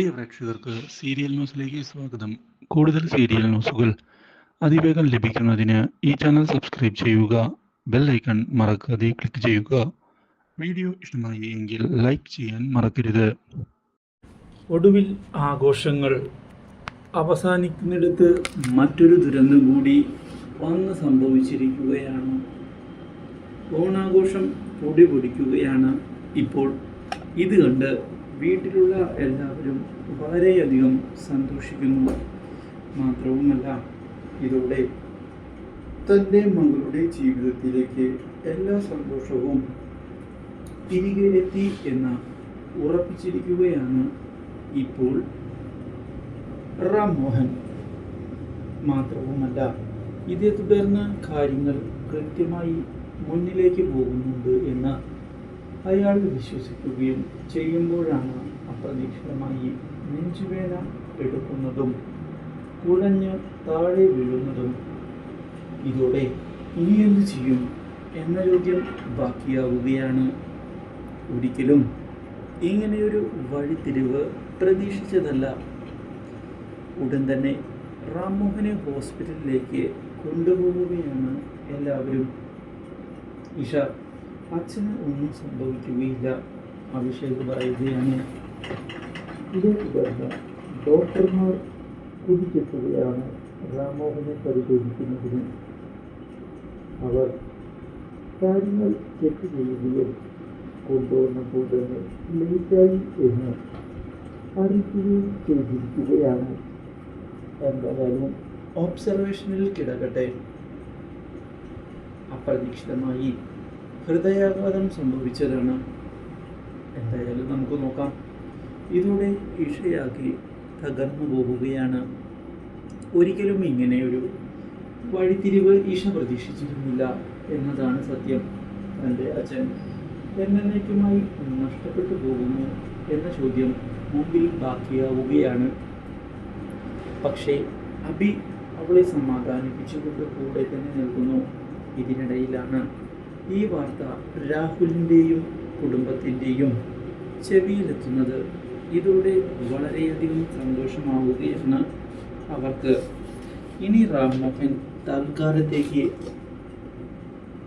പ്രിയ പ്രേക്ഷകർക്ക് സീരിയൽ ന്യൂസിലേക്ക് സ്വാഗതം. കൂടുതൽ സീരിയൽ ന്യൂസുകൾ അതിവേഗം ലഭിക്കുന്നതിന് ഈ ചാനൽ സബ്സ്ക്രൈബ് ചെയ്യുക ബെൽ ഐക്കൺ മറക്കാതെ ക്ലിക്ക് ചെയ്യുക. വീഡിയോ ഇഷ്ടമായി എങ്കിൽ ലൈക്ക് ചെയ്യാൻ മറക്കരുത്. ഒടുവിൽ ആഘോഷങ്ങൾ. അവസാനിക്കുന്നിടത്ത് മറ്റൊരു ദുരന്തം കൂടി വന്ന് സംഭവിച്ചിരിക്കുകയാണ്. ഓണാഘോഷം പൊടി പൊടിക്കുകയാണ് ഇപ്പോൾ. ഇത് കണ്ട് വീട്ടിലുള്ള എല്ലാവരും വളരെയധികം സന്തോഷിക്കുന്നു. മാത്രവുമല്ല ഇതോടെ തന്റെ മകളുടെ ജീവിതത്തിലേക്ക് എല്ലാ സന്തോഷവും തിരികെ എത്തി എന്ന് ഉറപ്പിച്ചിരിക്കുകയാണ് ഇപ്പോൾ റാം മോഹൻ മാത്രവുമല്ല ഇതേ തുടർന്ന് കാര്യങ്ങൾ കൃത്യമായി മുന്നിലേക്ക് പോകുന്നുണ്ട് എന്ന് അയാൾ വിശ്വസിക്കുകയും ചെയ്യുമ്പോഴാണ് അപ്രതീക്ഷിതമായി നെഞ്ചുവേന എടുക്കുന്നതും കുഴഞ്ഞ് താഴെ വീഴുന്നതും. ഇതോടെ ഇനി എന്ത് ചെയ്യും എന്ന ചോദ്യം ബാക്കിയാവുകയാണ്. ഒരിക്കലും ഇങ്ങനെയൊരു വഴിത്തിരിവ് പ്രതീക്ഷിച്ചതല്ല. ഉടൻ തന്നെ റാംമോഹനെ ഹോസ്പിറ്റലിലേക്ക് കൊണ്ടുപോവുകയാണ് എല്ലാവരും. ഇഷ അച്ഛന് ഒന്നും സംഭവിക്കുകയില്ല അഭിഷേക് പറയുകയാണ് ഇതേ തുടർന്ന് ഡോക്ടർമാർ കുതിക്കെത്തുകയാണ് രാമോഹനെ പരിശോധിക്കുന്നതിന്. അവർ കാര്യങ്ങൾ ചെക്ക് ചെയ്യുകയും കൊണ്ടുവന്നപ്പോൾ തന്നെ ലേറ്റായി എന്ന് അറിയിക്കുകയും ചെയ്തിരിക്കുകയാണ്. എന്തായാലും ഒബ്സർവേഷനിൽ കിടക്കട്ടെ. അപ്രതീക്ഷിതമായി ഹൃദയാഘാതം സംഭവിച്ചതാണ്. എന്തായാലും നമുക്ക് നോക്കാം. ഇതോടെ ഇഷയാക്കി തകർന്നു പോകുകയാണ് ഒരിക്കലും ഇങ്ങനെ ഒരു വഴിത്തിരിവ് ഈശ പ്രതീക്ഷിച്ചിരുന്നില്ല എന്നതാണ് സത്യം. തന്റെ അച്ഛൻ എന്നേക്കുമായി നഷ്ടപ്പെട്ടു പോകുന്നു എന്ന ചോദ്യം മുമ്പിൽ ബാക്കിയാവുകയാണ്. പക്ഷേ അബി അവളെ സമാധാനിപ്പിച്ചുകൊണ്ട് കൂടെ തന്നെ നിൽക്കുന്നു. ഇതിനിടയിലാണ് ഈ വാർത്ത രാഹുലിന്റെയും കുടുംബത്തിന്റെയും ചെവിയിലെത്തുന്നത് ഇതോടെ വളരെയധികം സന്തോഷമാവുകയാണ് അവർക്ക്. ഇനി റാം മോഹൻ തൽക്കാലത്തേക്ക്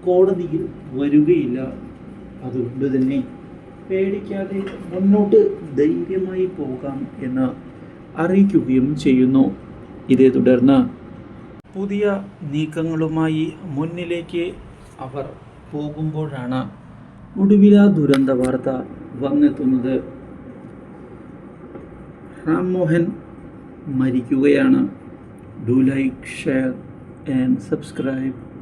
കോടതിയിൽ വരികയില്ല. അതുകൊണ്ട് തന്നെ പേടിക്കാതെ മുന്നോട്ട് ധൈര്യമായി പോകാം എന്ന് അറിയിക്കുകയും ചെയ്യുന്നു. ഇതേ തുടർന്ന് പുതിയ നീക്കങ്ങളുമായി മുന്നിലേക്ക് അവർ പോകുമ്പോഴാണ് ഒടുവില ദുരന്ത വാർത്ത വന്നെത്തുന്നത്. റാം മോഹൻ മരിക്കുകയാണ്. Do like share and subscribe